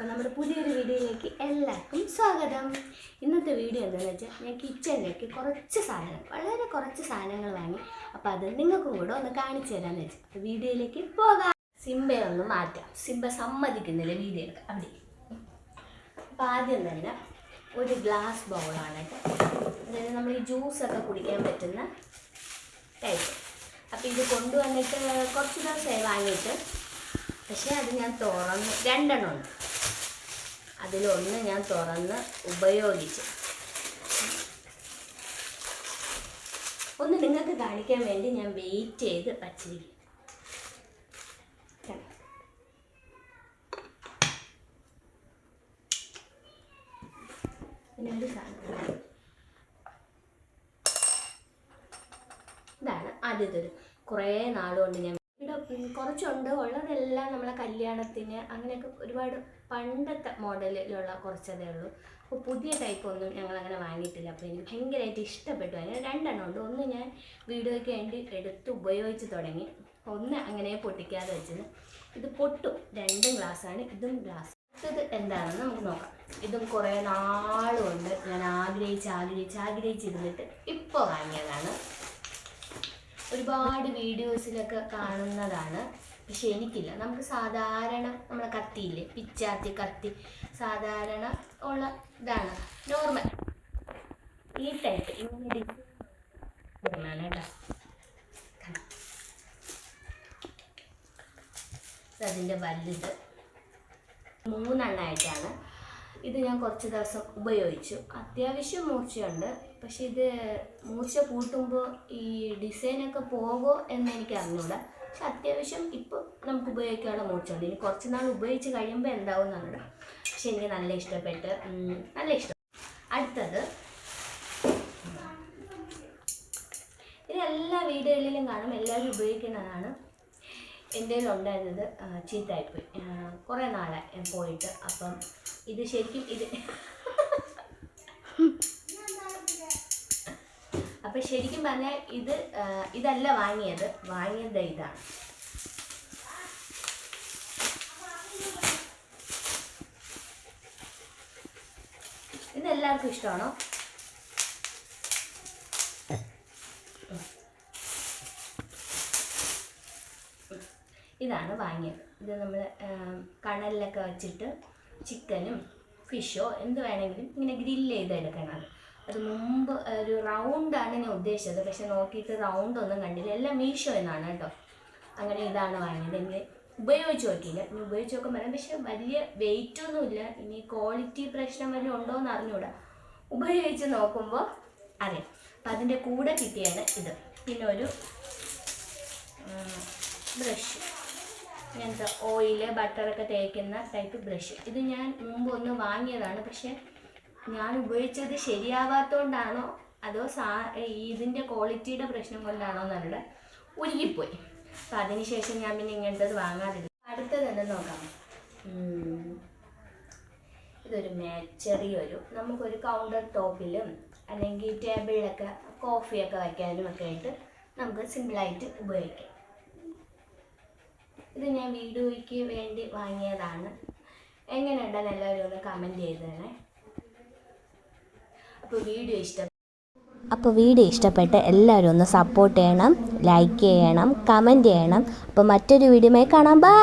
അപ്പോൾ നമ്മുടെ പുതിയൊരു വീഡിയോയിലേക്ക് എല്ലാവർക്കും സ്വാഗതം. ഇന്നത്തെ വീഡിയോ എന്താണെന്ന് വെച്ചാൽ ഞാൻ കിച്ചണിലേക്ക് കുറച്ച് സാധനങ്ങൾ വളരെ കുറച്ച് സാധനങ്ങൾ വാങ്ങി അപ്പോൾ അത് നിങ്ങൾക്കും കൂടെ ഒന്ന് കാണിച്ചു തരാമെന്ന് വെച്ചു അപ്പോൾ വീഡിയോയിലേക്ക് പോകാം. സിംബയെ ഒന്ന് മാറ്റാം. സിംബ സമ്മതിക്കുന്നില്ല വീഡിയോ എടുക്കാം അവിടെ. അപ്പോൾ ആദ്യം തന്നെ ഒരു ഗ്ലാസ് ബൗളാണ് അതായത് നമ്മൾ ഈ ജ്യൂസൊക്കെ കുടിക്കാൻ പറ്റുന്ന ടൈപ്പ് അപ്പോൾ ഇത് കൊണ്ടുവന്നിട്ട് കുറച്ച് ദിവസമായി വാങ്ങിയിട്ട് പക്ഷേ അത് ഞാൻ തുറന്നു. രണ്ടെണ്ണം ഉണ്ട്. അതിലൊന്ന് ഞാൻ തുറന്ന് ഉപയോഗിച്ച്. ഒന്ന് നിങ്ങൾക്ക് കാണിക്കാൻ വേണ്ടി ഞാൻ വെയിറ്റ് ചെയ്ത് വച്ചിരിക്കും? പിന്നെ ഒരു സാധനം. ഇതാണ് ആദ്യത്തെ ഒരു കുറേ നാളുകൊണ്ട് ഞാൻ കുറച്ചുണ്ട്. ഉള്ളതെല്ലാം നമ്മളെ കല്യാണത്തിന് അങ്ങനെയൊക്കെ ഒരുപാട് പണ്ടത്തെ മോഡലിലുള്ള കുറച്ചതേ ഉള്ളൂ. അപ്പോൾ പുതിയ ടൈപ്പ് ഒന്നും ഞങ്ങൾ അങ്ങനെ വാങ്ങിയിട്ടില്ല. അപ്പോൾ എനിക്ക് ഭയങ്കരമായിട്ട് ഇഷ്ടപ്പെട്ടു. അങ്ങനെ രണ്ടെണ്ണം ഉണ്ട്. ഒന്ന് ഞാൻ വീഡിയോയ്ക്ക് വേണ്ടി എടുത്ത് ഉപയോഗിച്ച് തുടങ്ങി. ഒന്ന് അങ്ങനെ പൊട്ടിക്കാതെ വെച്ചത് ഇത് പൊട്ടും. രണ്ടും ഗ്ലാസ്സാണ് ഇതും ഗ്ലാസ് അടുത്തത് എന്താണെന്ന് നമുക്ക് നോക്കാം. ഇതും കുറേ നാളുകൊണ്ട് ഞാൻ ആഗ്രഹിച്ച് ആഗ്രഹിച്ച് ആഗ്രഹിച്ചിരുന്നിട്ട് ഇപ്പോൾ വാങ്ങിയതാണ്. ഒരുപാട് വീഡിയോസിലൊക്കെ കാണുന്നതാണ്. പക്ഷെ എനിക്കില്ല. നമുക്ക് സാധാരണ നമ്മളെ കത്തിയില്ലേ? പിച്ചാത്തി കത്തി സാധാരണ ഉള്ള ഇതാണ്. നോർമൽ ഈ ടൈപ്പ് ഇങ്ങനെ കേട്ടോ? അതിന്റെ വലുത്. മൂന്നെണ്ണമായിട്ടാണ് ഇത് ഞാൻ കുറച്ച് ദിവസം ഉപയോഗിച്ചു. അത്യാവശ്യം മൂർച്ചയുണ്ട്. പക്ഷെ ഇത് മൂർച്ച കൂട്ടുമ്പോൾ ഈ ഡിസൈനൊക്കെ പോകുമോ എന്ന് എനിക്ക് അറിഞ്ഞൂടാ. പക്ഷെ അത്യാവശ്യം ഇപ്പോൾ നമുക്ക് ഉപയോഗിക്കാനുള്ള മൂർച്ചയുണ്ട്. ഇനി കുറച്ച് നാൾ ഉപയോഗിച്ച് കഴിയുമ്പോൾ എന്താവും എന്നുള്ളത് പക്ഷെ എനിക്ക് നല്ല ഇഷ്ടപ്പെട്ട് നല്ല ഇഷ്ടം. അടുത്തത്. ഇത് എല്ലാ വീടുകളിലും കാണും. എല്ലാവരും ഉപയോഗിക്കുന്നതാണ് എന്റെ ഉണ്ടായിരുന്നത് ചീത്തായിപ്പോയി കുറേ നാളായി പോയിട്ട്. അപ്പം ഇത് ശരിക്കും ഇത് അപ്പം ശരിക്കും പറഞ്ഞാൽ ഇത് ഇതല്ല വാങ്ങിയത്. വാങ്ങിയത് ഇതാണ്. ഇതെല്ലാവർക്കും ഇഷ്ടമാണോ? ഇതാണ് വാങ്ങിയത്. ഇത് നമ്മൾ കണലിലൊക്കെ വെച്ചിട്ട് ചിക്കനും ഫിഷോ എന്ത് വേണമെങ്കിലും ഇങ്ങനെ ഗ്രില്ല് ചെയ്തെടുക്കണം അത്. മുമ്പ് ഒരു റൗണ്ടാണ് ഞാൻ ഉദ്ദേശിച്ചത്. പക്ഷെ നോക്കിയിട്ട് റൗണ്ട് ഒന്നും കണ്ടില്ല. എല്ലാം മീഷോ എന്നാണ് കേട്ടോ. അങ്ങനെ ഇതാണ് വാങ്ങിയത്. എനിക്ക് ഉപയോഗിച്ച് നോക്കിയില്ല. ഇനി ഉപയോഗിച്ച് പറയാം. പക്ഷെ വലിയ വെയിറ്റ് ഒന്നുമില്ല ഇനി ക്വാളിറ്റി പ്രശ്നം വല്ലതും ഉണ്ടോ എന്ന് അറിഞ്ഞുകൂടാ ഉപയോഗിച്ച് നോക്കുമ്പോൾ അറിയാം. അപ്പം അതിന്റെ കൂടെ കിട്ടിയാണ് ഇത്. പിന്നെ ഒരു ബ്രഷ്. ഇങ്ങനത്തെ ഓയിൽ ബട്ടറൊക്കെ തേക്കുന്ന ടൈപ്പ് ബ്രഷ് ഇത് ഞാൻ മുമ്പ് ഒന്ന് വാങ്ങിയതാണ്. പക്ഷെ ഞാൻ ഉപയോഗിച്ചത് ശരിയാവാത്തതുകൊണ്ടാണോ അതോ സാ ഇതിന്റെ ക്വാളിറ്റിയുടെ പ്രശ്നം കൊണ്ടാണോ എന്നല്ല ഉരുകിപ്പോയി. അപ്പം അതിനുശേഷം ഞാൻ പിന്നെ ഇങ്ങനത്തത് വാങ്ങാറില്ല അടുത്തത് എന്താ നോക്കാം. ഇതൊരു ചെറിയൊരു നമുക്കൊരു കൗണ്ടർ ടോപ്പിലും അല്ലെങ്കിൽ ടേബിളിലൊക്കെ കോഫിയൊക്കെ വയ്ക്കാനും ഒക്കെ ആയിട്ട് നമുക്ക് സിമ്പിളായിട്ട് ഉപയോഗിക്കാം. ഇത് ഞാൻ വീഡിയോയ്ക്ക് വേണ്ടി വാങ്ങിയതാണ്. എങ്ങനെയുണ്ടെന്ന് എല്ലാവരും ഒന്ന് കമന്റ് ചെയ്ത് തരണേ അപ്പോൾ വീഡിയോ ഇഷ്ടം അപ്പോൾ വീഡിയോ ഇഷ്ടപ്പെട്ട് എല്ലാവരും ഒന്ന് സപ്പോർട്ട് ചെയ്യണം ലൈക്ക് ചെയ്യണം കമന്റ് ചെയ്യണം. അപ്പോൾ മറ്റൊരു വീഡിയോയുമായി കാണാം. ബൈ